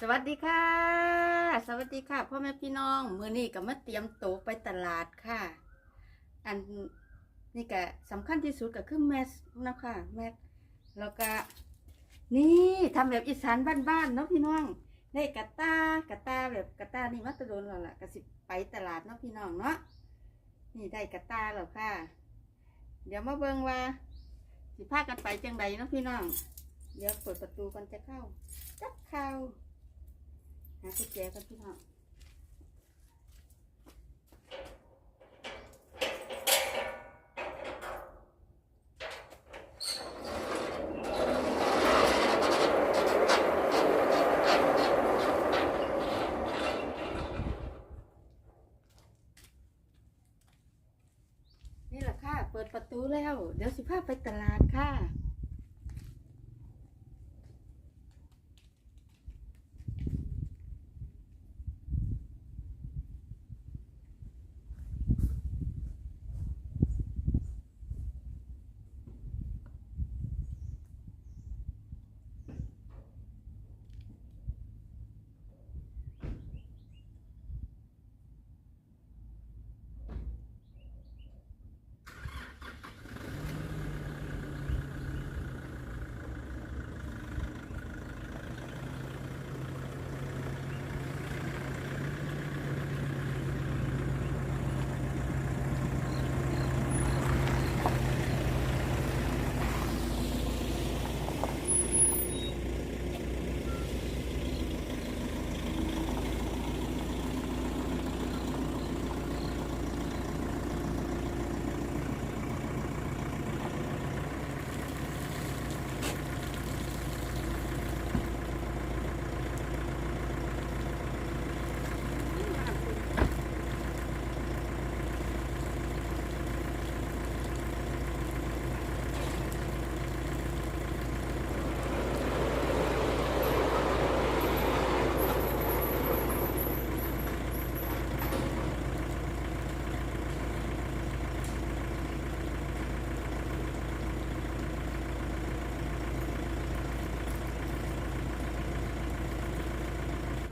สวัสดีค่ะ สวัสดีค่ะพ่อแม่พี่น้องมือนี้ก็มาเตรียมโตวไปตลาดค่ะ อันนี่ก็สำคัญที่สุดก็คือแมสนะคะแมสแล้วก็นี่ทำแบบอีสานบ้านๆเนาะพี่น้องได้กระตากระตาแบบกระตานี่มาตะโดนแล้วล่ะก็สิไปตลาดเนาะพี่น้องเนาะนี่ได้กระตาแล้วค่ะ เดี๋ยวมาเบิ่งว่าสิพากันไปจังใดเนาะพี่น้อง เดี๋ยวเปิดประตูก่อนจะเข้าจักเข้า หากุญแจกันพี่น้องนี่แหละค่ะ เปิดประตูแล้ว เดี๋ยวสิพาไปตลาดค่ะ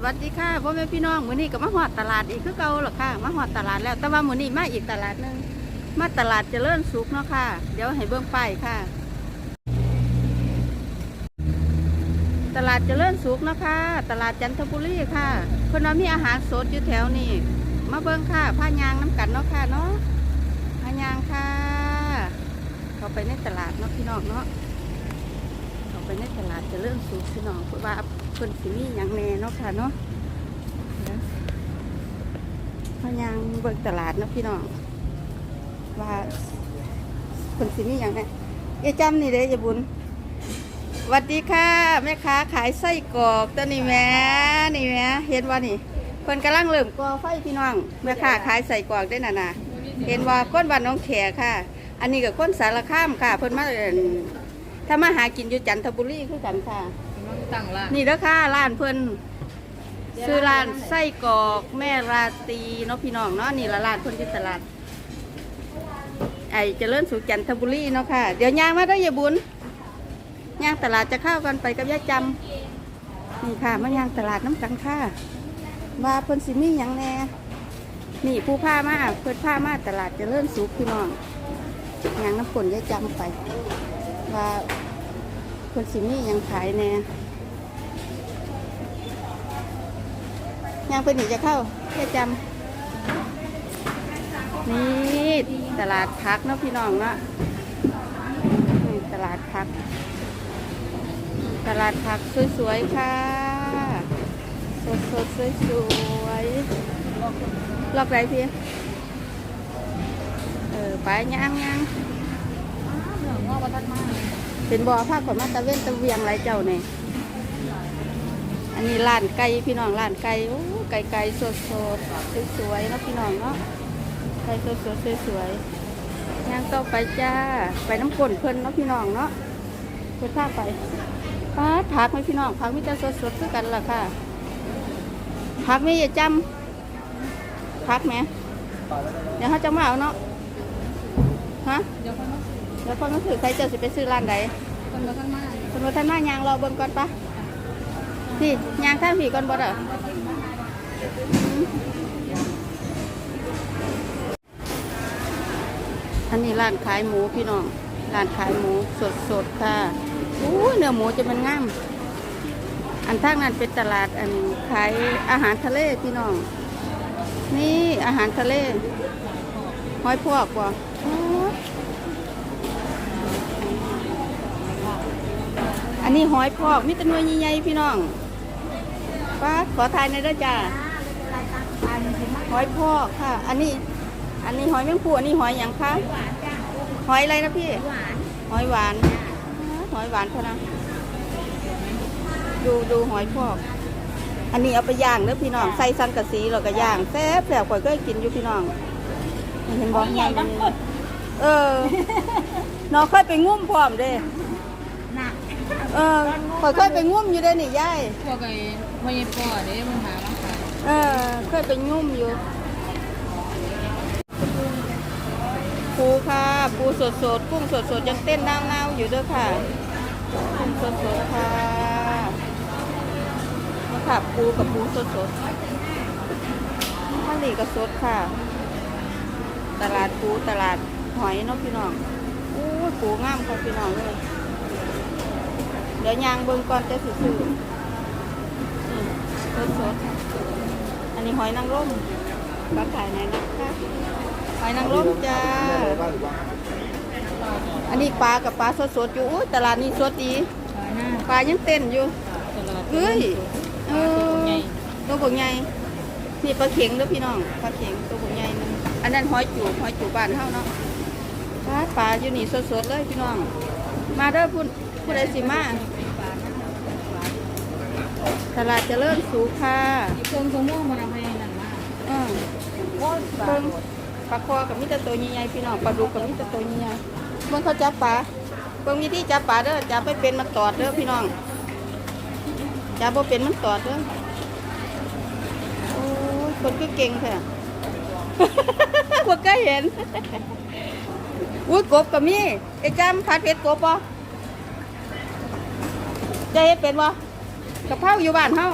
วัสดีค่ะพ่อแม่พี่น้องมื้อนี้ก็มาหอดตลาดอีกคือเก่าหรอค่ะ มาหอดตลาดแล้ว แต่ว่ามื้อนี้มาอีกตลาดหนึงมาตลาดเจริญสุขเนาะค่ะ เดี๋ยวให้เบิ่งไปค่ะ ตลาดเจริญสุขเนาะค่ะ ตลาดจันทบุรีค่ะเพิ่นว่ามีอาหารสดอยู่แถวนี้มาเบิ่งค่ะผ้ายางน้ำกันเนาะค่ะเนาะผ้ายางค่ะ เข้าไปในตลาดเนาะพี่น้องเนาะเข้าไปในตลาดเจริญสุขพี่น้องเพราะว่า เพิ่นสิมีหยังแน่เนาะค่ะเนาะพยังเบิกตลาดเนาะพี่น้องว่าคนสิมีอย่างไงยายจำนี่เด้ยายบุญสวัสดีค่ะแม่ค้าขายไส้กรอกตัวนี้แม่นี่แม่เห็นว่านี่เพิ่นกำลังเริ่มก่อไฟพี่น้องแม่ค้าขายไส้กรอกได้น่ะนะเห็นว่าก้นบ้านน้องแขค่ะ อันนี้กับก้นสารคามค่ะ เพิ่นมาถ้ามาหากินอยู่จันทบุรีคือกันค่ะ ตั้งละนี่เด้อค่ะร้านเพิ่นซื้อร้านไส้กรอกแม่ราตรีเนาะพี่น้องเนาะนี่ละร้านเพิ่นที่ตลาดไอเจริญสุขจันทบุรีเนาะค่ะ เดี๋ยวย่างมาได้อยาบุญย่างตลาดจะเข้ากันไปกับยายจำนี่ค่ะมาย่างตลาดน้ำกันค่ะว่าเพิ่นสิมีหยังแน่นี่ผู้ผ้ามาเพิ่นผ้ามาตลาดเจริญสุขพี่น้องย่างน้ำฝนยายจำไป ว่าเพิ่นสิมีหยังขายแน่ ย่างเพิ่นนี่จะเข้าแค่จำนี่ตลาดพักเนาะพี่น้องเนาะนี่ตลาดพัก ตลาดผักสวยๆค่ะ สดๆสวยๆรอบไรพี่เออไปย่างย่างเหลืองว่าวัฒนมากเป็นบ่อผ้าขนมาตะเว้นตะเวียงไรเจ้าเนี่ยอั นนี้ร้านไก่พี่น้องร้านไก่โอ้ไก่ไก่สดสดๆสวยๆเนาะพี่น้องเนาะไก่สดสดๆสวยๆย่างต่อไปจ้าไปน้ำกลนเพิ่นเนาะพี่น้องเนาะเพิ่นพาไปป้าดผักไหมพี่น้องผักมีแต่สดสดๆคือกันล่ะค่ะผักไม่อย่าจำผักไหมเดี๋ยวเขาจะมาเอาเนาะฮะเดี๋ยวคนมาแล้วคนก็ถือใครเจะสิไปซื้อร้านใดคนวัฒนมากคุณวัฒนายางรอเบิ่งก่อนปะ พี่ยางข้างพี่ก่อนบ่เด้ออันนี้ร้านขายหมูพี่น้อง ร้านขายหมูสดๆค่ะอู้เนื้อหมูจะมันงาม อันทางนั้นเป็นตลาดอันขายอาหารทะเลพี่น้อง นี่อาหารทะเลหอยพวกบ่อันนี้หอยพอกมีแตะนวยใหญ่ๆพี่น้อง ป้าขอทายในอยเด้อจ้าหอยพอกค่ะ อันนี้ อันนี้หอยแมงปูอันนี้หอยอย่างคะหอยอะไรนะพี่ หอยหวาน หอยหวานเท่านั้นดูดูหอยพอก อันนี้เอาไปย่างเด้อพี่น้องใส่สังกะสีแล้วก็ย่างแซ่บแซ่บข่อยก็กินอยู่พี่น้องนี่เห็นบ่ใหญ่ทั้งหมดเออน้องค่อยไปงุ้มพร้อมเด้ หนักเออข่อยค่อยไปงุ้มอยู่เด้นี่ยาย พวกไอ้ พวกไอ้ปอเด้มันหามาขายเออค่อยไปงุ้มอยู่ปูค่ะ ปูสดสดกุ้งสดสดยังเต้นน้าวๆอยู่ด้วยค่ะกุ้งสดสดค่ะมาค่ะปูกับปูสดสดๆมะลิก็สดค่ะ ตลาดปูตลาดหอยเนาะพี่น้องอู้ปูงามค่ะพี่น้องเลยเดี๋ยวยางเบิ่งก่อนจะสิซื้อ สดสดๆอันนี้หอยนางรมก็ขายไหนนะคะหอยนางรมจ้า อันนี้ปลากับปลาสดสดๆอยู่อุ๊ยตลาดนี้สดดีขายหน้าปลายังเต้นอยู่ตลาดเฮ้ยเอตัวอใหญ่ตัวบกใหญ่นี่ปลาเข็งเด้อพี่น้อง ปลาเข็งตัวบกใหญ่นึงอันนั้นหอยจูบหอยจูบบ้านเฮาเนาะปลาปลาอยู่นี่สดๆเลยพี่น้อง มาเด้อพูดผู้ใดสิมา ตลาดเจริญสุขค่ะอีกเครื่องสมองมันเอาไปนั่นมาเออเบิ่งปลาคอกับมิตรตัวใหญ่ๆพี่น้องปลาดุกกับมิตรตัวใหญ่ๆเบิ่งเขาจับปลาเบิ่งวิธีจับปลาเด้อจับไปเป็นมันตอดเด้อพี่น้องจับบ่เป็นมันตอดเด้อโอ้ยคนก็เก่งแท้บ่เคยเห็นอุ้ยกบก็มีไอ้จำผัดเผ็ดกบบ่จะเฮ็ดเป็นบ่ กะเพราอยู่บ้านเฮา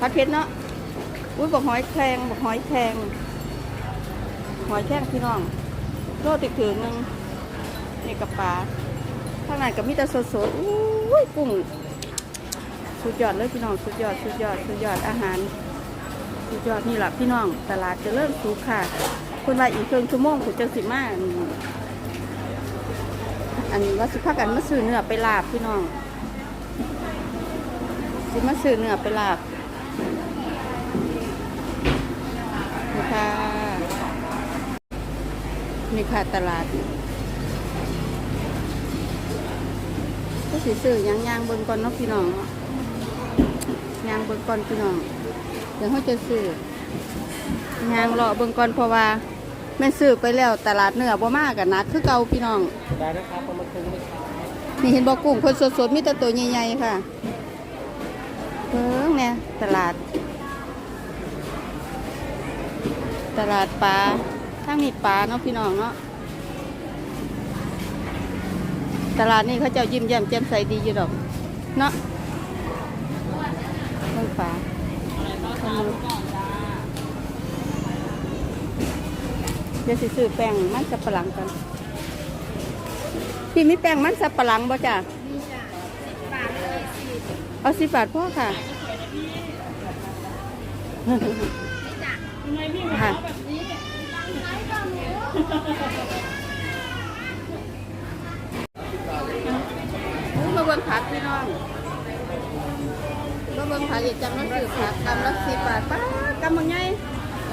ผัดเผ็ดเนาะอุ้ยบอกหอยแครงบอกหอยแครงหอยแครงพี่น้องโลติดถึงหนึงนี่กับปลาข้างในกับมิตรสดสดๆอุ้ยกุ้งสุดยอดเลยพี่น้องสุดยอดสุดยอดสุดยอดอาหารสุดยอดนี่แหละพี่น้องตลาดจะเริ่มสูงค่ะคุณว่าอีกครึ่งชั่วโมงคุณจะสิมาอันอันนี้ว่าสิพักกันมาซื้อเนื้อไปลาบพี่น้อง สิมาซื้อเนื้อไปลาบนี่ค่ะนี่ค่ะตลาดก็สิซื้อหยางยางๆเบิ่งก่อนเนาะพี่น้องเนาะยางเบิ่งก่อนพี่น้อง เดี๋ยวเขาจะซื้อยางรอเบิ่งก่อนเพราะว่าแม่นซื้อไปแล้วตลาดเนื้อบ่มากกันนักคือเก่าพี่น้องได้นะครับประมาณครึ่งไม่ขายนี่เห็นบอกกุ้งคนสดๆมีแต่ตัวใหญ่ๆค่ะ เพิ่งเนี่ยตลาด ตลาดปลาถ้ามีปลาเนาะพี่น้องเนาะตลาดนี้เขาเจ้ายิ้มแย้มแจ่มใสดีอยู่ดอก เนาะเรื่องปลาเอามือเดี๋ยวสิซื้อแป้งมันสับปะหลังกันพี่มีแป้งมันสับปะหลังบ่จ้ะ เอาสิบบาทพ่อค่ะค่ะมาเบิ่งผักพี่น้องมาเบิ่งผักอีกจำน้ำสือผักกำละสิบบาทป้ากำมังไง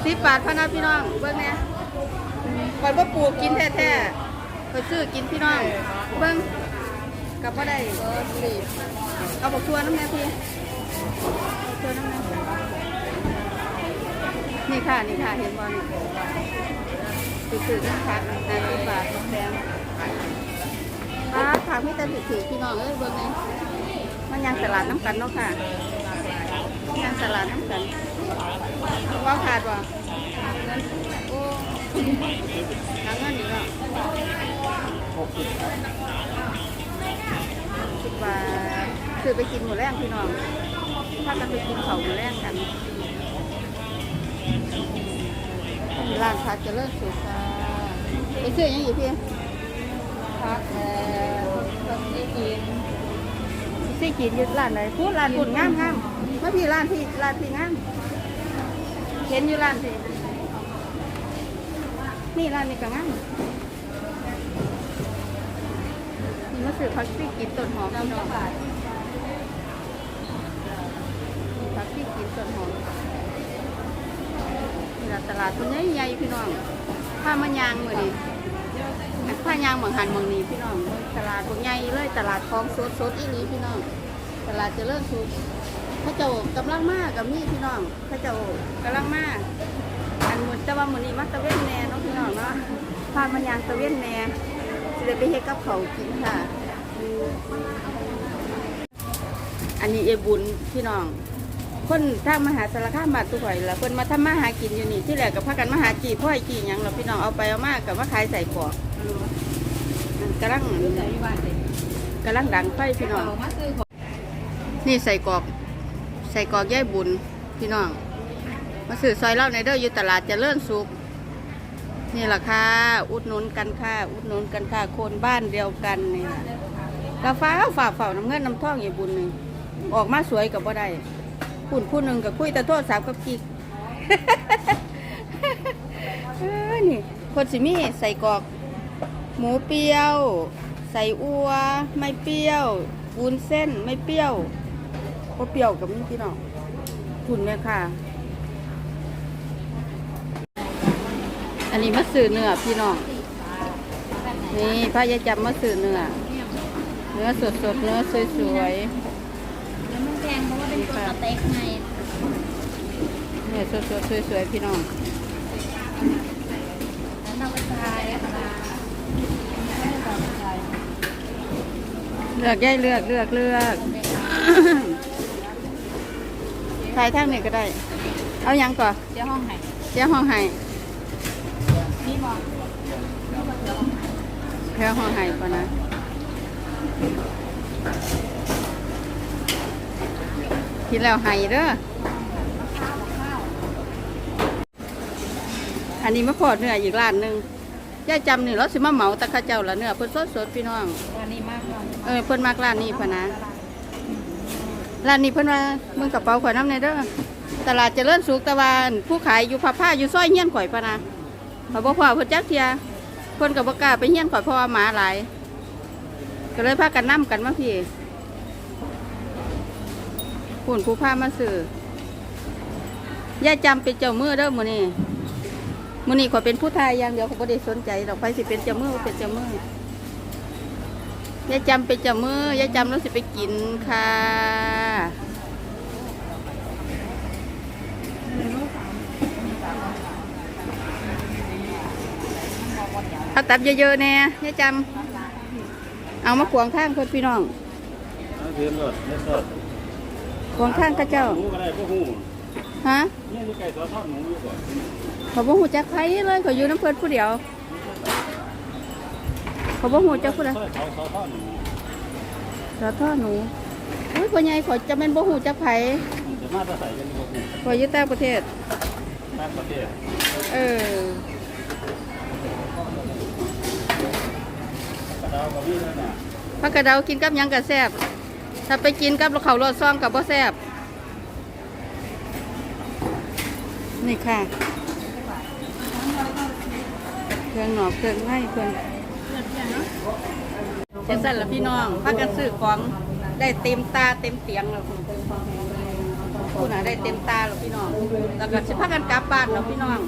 สิบบาทพะนะพี่น้องเบิ่งเนี่ยคอยว่าปลูกกินแท้ๆคอยซื้อกินพี่น้อง เบิ่งกับมาได้เออสิ เอาบอกทัวน้ำแม่พี่ทัวน้ำแม่นี่ค่ะ นี่ค่ะ เห็นบอลถือถือๆนะคะนาสิบบาแพงป้าผักไม่แต่ถือถือพี่น้องเอ้ยเบิ่งไงมันยังตลาดน้ำกันเนาะค่ะยังตลาดน้ำกันว่าขาดว่ะเงินโอ้หาเงินอีกแล้วสิบบา ซื้อไปกินหมูแรงพี่น้องถ้ากันไปกินเขาวหมูแรงกันร้านพัดเจะเลิกสุดค่ะไปซื้อหยังอีกพี่พักเอ่อพักที่กินซี่กินอยึดร้านไหนพูดร้านพูดงามงามเมื่อพี่ร้านพี่ร้านพี่งามเห็นอยู่ร้านพี่นี่ร้านนี้ก็งามนี่มาซื้อพักซี่กินต้นหอมพี่น้องพักซี่กิ นหอมนี่ละตลาดตัวใหญ่พี่น้องผ้ามายางมือนี่ผ้ายางเมืองหันเมืองนี้พี่น้องตลาดตัวใหญ่เลยตลาดของสดสดอีนี้พี่น้อง ตลาดจะเจริญสุขพระเจ้ากำลังมากกับมีพี่น้องพระเจ้ากำลังมากอันหมดแต่ว่ามือนี้มาตะเวนแน่เนาะพี่น้องเนาะพามายางตะเวนแน่สิไปเฮ็ดกับเขากินค่ะ อันนี้เอบุญพี่น้อง คนทางมหาสารคามบาดตุข่อยละเพิ่นมาทำมาหากินอยู่นี่ที่แรกก็พากันมาหาจีพ่อยจีหยังเราพี่น้องเอาไปเอามากับมาขายใส่กรอกกำลังใส่บ้าลังดังไฟพี่น้องนี่ใส่กรอกใส่กรอกย่ายบุญพี่น้องมาซื้อซอยเล่าในเด้ออยู่ตลาดจเจริญสุขนี่แหละค่ะ อุดหนุนกันค่ะ อุดหนุนกันค่ะ คนบ้านเดียวกันนี่ล่ะกาฟ้าฝ่าเฝ้าน้ำเงินน้ำทองย่าบุญนี่ออกมาสวยกับบ่ได้ คุณผู้หนึ่งกับคุยแต่โทษสามกับกิ๊กเออนี่คนสิมีใส่กรอก หมูเปรี้ยว ใส่อัว ไม่เปรี้ยววุ้นเส้นไม่เปรี้ยวก็เปรี้ยวกับนี่พี่น้องทุนเนี่ยค่ะ อันนี้มะสื่อเนื้อพี่น้องนี่พระยายจำมะสื่อเนื้อ เนื้อสดสดๆเนื้อสวยส เป็นตัวสเต็กไงๆเนื้อสดสดสวยสวยๆพี่น้องแล้วเราไปทายนะคะไม่ได้แบบทายเลือกย่ายเลือกเลือกเลือกถ่ายทางนี้ก็ได้ เอาหยังก่อนเจ้าห้องไหนเจ้าห้องไห้นี่บอกแค่ห้องไห้ก่อนนะ กินแล้วไห้เด้ออันนี้มะพร้าวเนื้ออีกร้านหนึ่งย่าจำนี่เราสิมาเหมาแตะข้าเจ้าละเนื้อเพิ่นสดสดๆพี่น้องอันนี้มากเลยเออเพิ่นมากร้านนี้พะนะร้านนี้เพิ่นว่ามึงกระเป๋าข่อยน้ำในเด้อตลาดเจริญสุขตะวันผู้ขายอยู่ผ้าผ้าอยู่ซอยเฮียนข่อยพะนะเขาบ่พอเพิ่นจักเทียเพิ่นก็บ่กล้าไปเฮียนข่อยเพราะว่าหมาหลายก็เลยพากันนํกันมาพี่ คุณผู้พามาซื้อย่าจำเป็นเจ้ามือเด้อมือนี้มื้อนี้ข่อเป็นผู้ทายอย่างเดียวเขาบ่ได้สนใจดอกไปสิเป็นเจ้ามือเป็นเจ้ามือยายจำไปจะมือยายจำแล้วสิไปกินค่ะเอาตับเยอะๆแน่ยายจำเอามาขวางข้างเพื่อนพี่น้องเอาเทียนรถเล็ดรถ ขวางข้างข้าเจ้าหมูก็ได้พวกหูฮะเนี่ยมีไก่ตัวทอดหมูอยู่ก่อนเขาบอกหูจักใครเลยเขาอยู่น้ำเพื่นผู้เดียว เขาบอกหูจักผู้ใดซอยเขาทอดหมูสอท่อหนูอุ้ยพ่อใหญ่ขอจะเป็นบ่หูจักไผจะมาจะใส่กันพวกหูขอยอยู่แต่ประเทศต่างประเทศเออกระดาวกับนี่เลยน่ะผักกระเดากินกับยังกับแซบ ถ้าไปกินกับเขารอดซ่องกับบ่แซบนี่ค่ะ เครื่องหนอกเครื่องให้เครื่องเจ้าสั่นละพี่น้องพักกันซื้อของได้เต็มตาเต็มเตียงแล้วคุณคุณน่ะได้เต็มตาแล้วพี่น้อง แล้วก็สิพักกันกลับบ้านแล้วพี่น้อง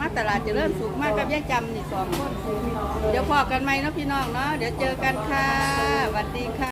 มาตลาดจะเริ่มสุกมากกับยาจำนี่สองคนเดี๋ยวพอกันไหมเนาะพี่น้องเนาะเดี๋ยวเจอกันค่ะสวัสดีค่ะ